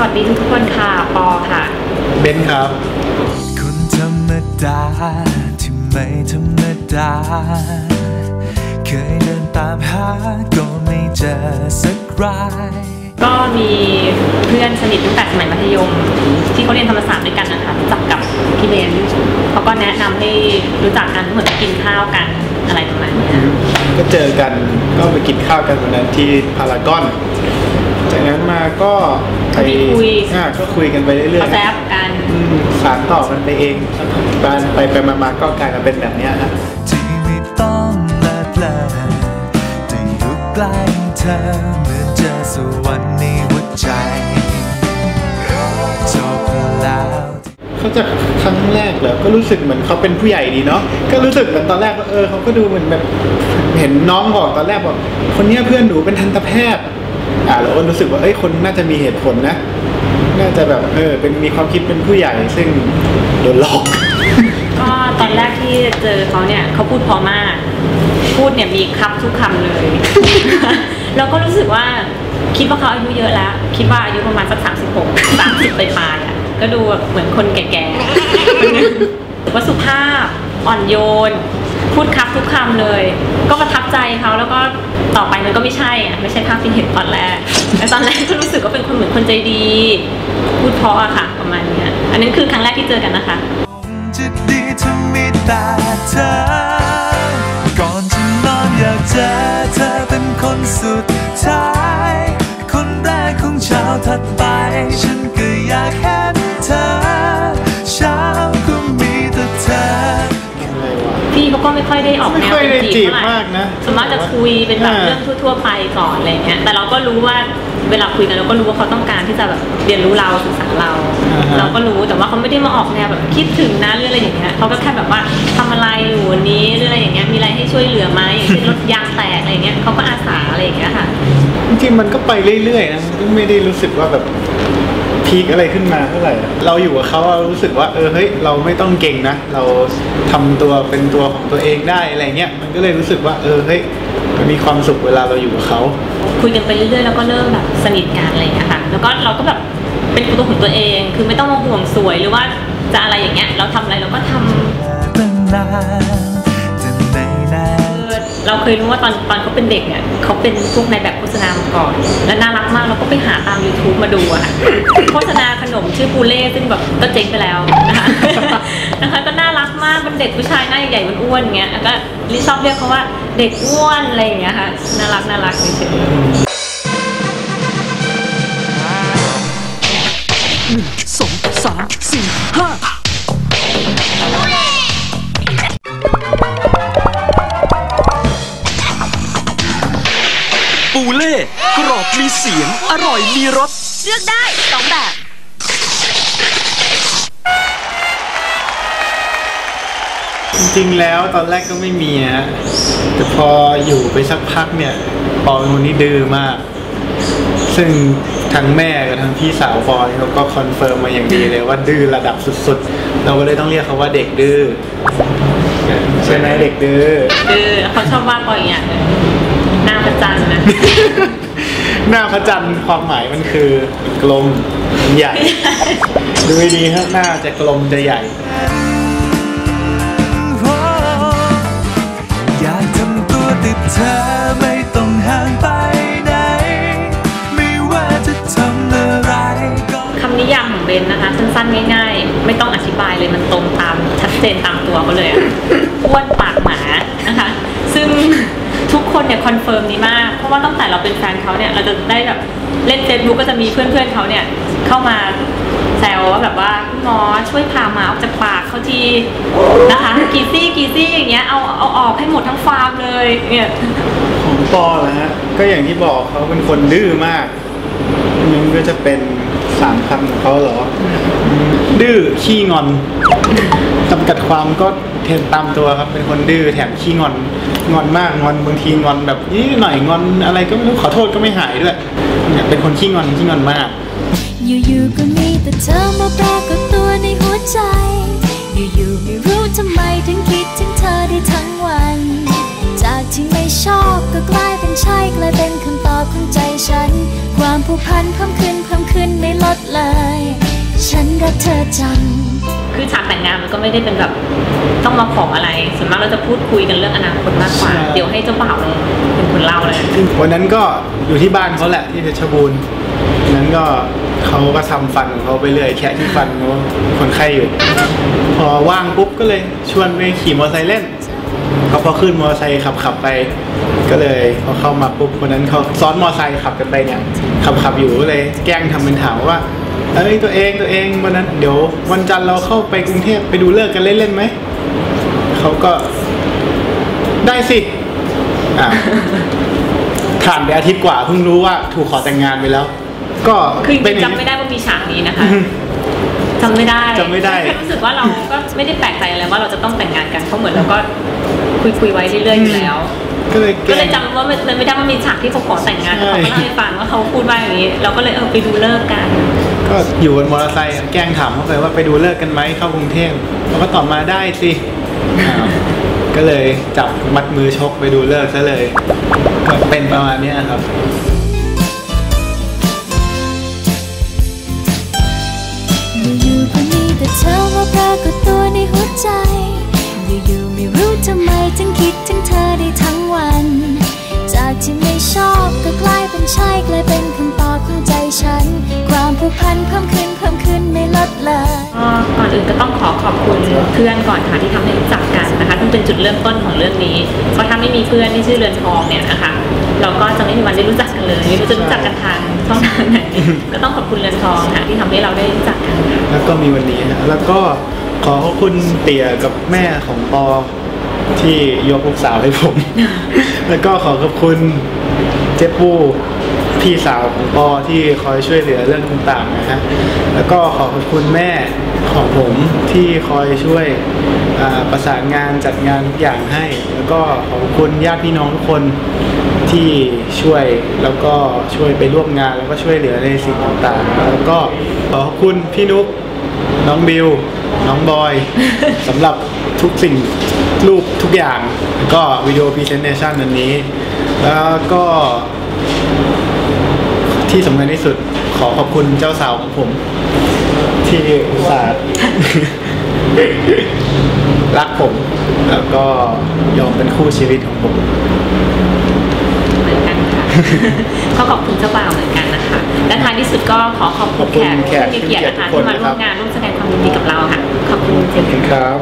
วัสดีทุกๆคนค่ะ ปอค่ะ เบนซ์ครับ คนธรรมดาที่ไม่ธรรมดา เคยเดินตามหาก็ไม่เจอสักรายก็มีเพื่อนสนิทตั้งแต่สมัยมัธยม ที่เขาเรียนธรรมศาสตร์ด้วยกันนะคะรู้จักกับพี่เบนเขาก็แนะนำให้รู้จักกันเหมือนไปกินข้าวกันอะไรประมาณเนี้ยก็เจอกันก็ไปกินข้าวกันวันนั้นที่พารากอน จากนั้นมาก็ไปอ่าก็คุยกันไปเรื่อยเขาๆแซบกันอืมสารต่อกันไปเองไปไปไปมาๆก็กลายมาเป็นแบบเนี้ยฮะที่ไม่ต้องเลิศเลอแต่อยู่ใกล้เธอเหมือนเจอสวรรค์ในหัวใจจบแล้วเขาจะครั้งแรกเหรอก็รู้สึกเหมือนเขาเป็นผู้ใหญ่ดีเนาะ ก็รู้สึกเหมือนตอนแรกว่าเออเขาก็ดูเหมือนแบบ เห็นน้องบอกตอนแรกบอกคนเนี้ยเพื่อนหนูเป็นทันตแพทย์ อ่าเราก็รู้สึกว่าเอ้ยคนน่าจะมีเหตุผลนะ น่าจะแบบเออเป็นมีความคิดเป็นผู้ใหญ่ซึ่งโดนหลอก ก็ตอนแรกที่เจอเขาเนี่ยเขาพูดเพอมาก พูดเนี่ยมีครับทุกคำเลยเราก็รู้สึกว่าคิดว่าเขาอายุเยอะแล้ว คิดว่าอายุประมาณสักสามสิบหกสามสิบปลายๆอะก็ดูแบบเหมือนคนแก่ๆคนนึงว่าสุภาพ อ่อนโยน พูดครับทุกคำเลย ก็ประทับใจเขาแล้วก็ต่อไปมันก็ไม่ใช่อะไม่ใช่ภาพที่เห็นตอนแรกแต่ตอนแรกก็รู้สึกว่าเป็นคนเหมือนคนใจดี พูดเพราะอะค่ะประมาณนี้อันนั้นคือครั้งแรกที่เจอกันนะคะจะดีถ้ามีแต่เธอ ก็ไม่ค่อยได้ออกแนวไม่ค่อยได้เป็นจีบเท่ไหร่มากนะส่วนมากจะคุยเป็นแบบอ่าเรื่องทั่ว ๆ ไปก่อนอะไรเงี้ยแต่เราก็รู้ว่าเวลาคุยกันเราก็รู้ว่าเขาต้องการที่จะแบบเรียนรู้เราศึกษาเรา เราก็รู้แต่ว่าเขาไม่ได้มาออกแนวแบบคิดถึงนะหรืออะไรอย่างเงี้ยเขาก็แค่แบบว่าทำอะไรอยู่วันนี้หรืออะไรอย่างเงี้ยมีอะไรให้ช่วยเหลือไหมอย่างเช่นรถยางแตกอะไรอย่างเงี้ยเขาก็อาสาอะไรอย่างเงี้ยค่ะจริงๆมันก็ไปเรื่อยๆนะมันก็ไม่ได้รู้สึกว่าแบบ พีคอะไรขึ้นมาเท่าไหร่ เราอยู่กับเขาเรารู้สึกว่าเออเฮ้ยเราไม่ต้องเก่งนะ เราทำตัวเป็นตัวของตัวเองได้อะไรเงี้ยมันก็เลยรู้สึกว่าเออเฮ้ยมันมีความสุขเวลาเราอยู่กับเขาคุยกันไปเรื่อยๆแล้วก็เริ่มแบบสนิทกันอะไรอย่างเงี้ยค่ะแล้วก็เราก็แบบเป็นตัวของตัวเอง คือไม่ต้องมาห่วงสวยหรือว่าจะอะไรอย่างเงี้ยเราทำอะไรเราก็ทำ เราเคยรู้ว่าตอนตอนเขาเป็นเด็กเนี่ยเขาเป็นพวกในแบบโฆษณามาก่อน และน่ารักมากเราก็ไปหาตาม YouTube มาดูอะค่ะโฆษณาขนมชื่อปูเล่ซึ่งแบบก็เจ๊งไปแล้วนะคะนะคะก็น่ารักมากเป็นเด็กผู้ชายหน้าใหญ่ๆอ้วนๆอย่างเงี้ยแล้วก็ลิชอบเรียกเขาว่าเด็กอ้วนอะไรอย่างเงี้ยค่ะน่ารักน่ารักเฉยๆสองสาม มีเสียง อร่อยมีรส เลือกได้สองแบบ จริงๆแล้วตอนแรกก็ไม่มีฮะแต่พออยู่ไปสักพักเนี่ยปอเป็นคนที่ดื้อมาก ซึ่งทั้งแม่กับทั้งพี่สาวปอนี่เขาก็คอนเฟิร์มมาอย่างดีเลยว่าดื้อระดับสุดๆ เราก็เลยต้องเรียกเขาว่าเด็กดื้อใช่ไหมเด็กดื้อ คือเขาชอบว่าปอยอย่างหนึ่งหน้าประจันนะ หน้าพระจันทร์ความหมายมันคือกลมใหญ่ ดูดีๆฮะหน้าจะกลมจะใหญ่ อยากทำตัวติดเธอไม่ต้องห่างไปไหน ไม่ว่าจะทำอะไรก็คำนิยามของเบนนะคะ สั้นๆง่ายๆ ไม่ต้องอธิบายเลยมันตรงตามชัดเจนตามตัวเขาเลยอะอ้วนปากหมานะคะ ซึ่งทุกคน เนี่ยคอนเฟิร์มนี้มาก เพราะว่าตั้งแต่เราเป็นแฟนเขาเนี่ยเราจะได้แบบเล่นเฟซบุ๊กก็จะมีเพื่อนๆเขาเนี่ยเข้ามาแซวว่าแบบว่าหมอช่วยพาหมาออกจากปากเขาทีนะคะกีซี่กีซี่อย่างเงี้ยเอาเอาออกให้หมดทั้งฟาร์มเลยเนี่ยของปอนะฮะก็อย่างที่บอกเขาเป็นคนดื้อมากมันก็จะเป็นสามคำของเขาเหรอ ดื้อขี้งอนจำกัดความก็ เทนตามตัวครับ เป็นคนดื้อแถมขี้งอน งอนมาก งอนบางทีงอนแบบนี่หน่อยงอนอะไรก็ไม่รู้ขอโทษก็ไม่หายด้วยเนี่ยเป็นคนขี้งอนขี้งอนมาก อยู่ๆก็มีแต่เธอมาปรากฏตัวในหัวใจ อยู่ๆไม่รู้ทำไมถึงคิดถึงเธอได้ทั้งวัน จากที่ไม่ชอบก็กลายเป็นใช่กลายเป็นคำตอบของใจฉัน ความผูกพันเพิ่มขึ้นเพิ่มขึ้นไม่ลดเลย ฉันรักเธอจัง คือฉากแต่งงานมันก็ไม่ได้เป็นแบบต้องมาขออะไร ส่วนมากเราจะพูดคุยกันเรื่องอนาคตมากกว่า ใช่ เดี๋ยวให้เจ้าบ่าวเลยเป็นคนเล่าเลย วันนั้นก็อยู่ที่บ้านเขาแหละที่เพชรบูรณ์วันนั้นก็เขาก็ทำฟันของเขาไปเรื่อยแค่ที่ฟันเขาคนไข้อยู่ พอว่างปุ๊บก็เลยชวนไปขี่มอเตอร์ไซค์เล่นเขาพอขึ้นมอเตอร์ไซค์ขับขับไป ก็เลยพอเข้ามาปุ๊บวันนั้นเขาซ้อนมอเตอร์ไซค์ขับกันไปเนี่ยขับขับอยู่ก็เลยแกล้งทำเป็นถามว่า เอ้ยตัวเองตัวเองวันนั้นเดี๋ยววันจันทร์เราเข้าไปกรุงเทพไปดูเลิกษ์กันเล่นๆไหมเขาก็ได้สิอ่าผ่านไปอาทิตย์กว่าเพิ่งรู้ว่าถูกขอแต่งงานไปแล้ว ก็คือจเป็รินงอย่างๆจำไม่นี้ได้ว่ามีฉากนี้นะคะจำไม่ได้จำไม่ได้แค่รู้สึกว่าเราก็ไม่ได้แปลกใจอะไรว่าเราจะต้องแต่งงานกันเพราะเหมือนเราก็คุยคุยๆไว้เรื่อยๆอยู่แล้วก็เลยแกก็ล้เลยงจำว่ามันไม่ได้ว่ามีฉากที่เขาขอแต่งงานใช่แต่เขาก็เล่าให้ฟังว่าเขาพูดว่าอย่างนี้ เราก็เลยเออไปดูเลิกษ์กัน ก็อยู่บนมอเตอร์ไซค์อะแกล้งถามเขาไปว่าไปดูเลิกษ์กันไหมเข้ากรุงเทพเขาก็ตอบมาได้สิอ้าวก็เลยจับมัดมือชกไปดูเลิกษ์ซะเลยก็เป็นประมาณเนี้ยครับอยู่ๆก็มีแต่เธอมาปรากฏตัวในหัวใจ อยู่ๆไม่รู้ทำไมถึงคิดถึงเธอได้ทั้งวัน พันเพิ่มขึ้นเพิ่มขึ้นไม่ลดเลยก็ก่อนอื่นก็ต้องขอขอบคุณเพื่อนก่อนค่ะที่ทำให้รู้จักกันนะคะซึ่งเป็นจุดเริ่มต้นของเรื่องนี้ เพราะถ้าไม่มีเพื่อนที่ชื่อเรือนทองเนี่ยนะคะเราก็จะไม่มีวันได้รู้จักกันเลยไม่รู้จะรู้จักกันทางช่องทางไหนก็ต้องขอบคุณเรือนทองค่ะที่ทำให้เราได้รู้จักกันค่ะแล้วก็มีวันนี้ฮะแล้วก็ขอขอบคุณเตี่ยกับแม่ของปอที่ยกลูกสาวให้ผม แล้วก็ขอขอบคุณเจ๊ปู พี่สาวของปอที่คอยช่วยเหลือเรื่องต่างๆนะฮะแล้วก็ขอขอบคุณแม่ของผมที่คอยช่วยอ่าประสานงานจัดงานทุกอย่างให้ แล้วก็ขอบคุณญาติพี่น้องทุกคนที่ช่วยแล้วก็ช่วยไปร่วมงานแล้วก็ช่วยเหลือในสิ่งต่างๆ แล้วก็ขอขอบคุณพี่นุ๊กน้องบิวน้องบอยสำหรับทุกสิ่งรูปทุกอย่างแล้วก็วิดีโอพรีเซนเ t ชันอันนี้ แล้วก็ ที่สำคัญที่สุดขอขอบคุณเจ้าสาวของผม ที่อุตส่าห์รักผม แล้วก็ยอมเป็นคู่ชีวิตของผมเหมือนกันค่ะก็ขอบคุณเจ้าบ่าวเหมือนกันนะคะ และท้ายที่สุดก็ขอขอบคุณแขกขอบคุณแขกผู้มีเกียรตินะคะทุกคนที่มานะครัร่วบมงานร่วมแสดงความยินดีกับเราค่ะ ขอบคุณเจมส์ครับ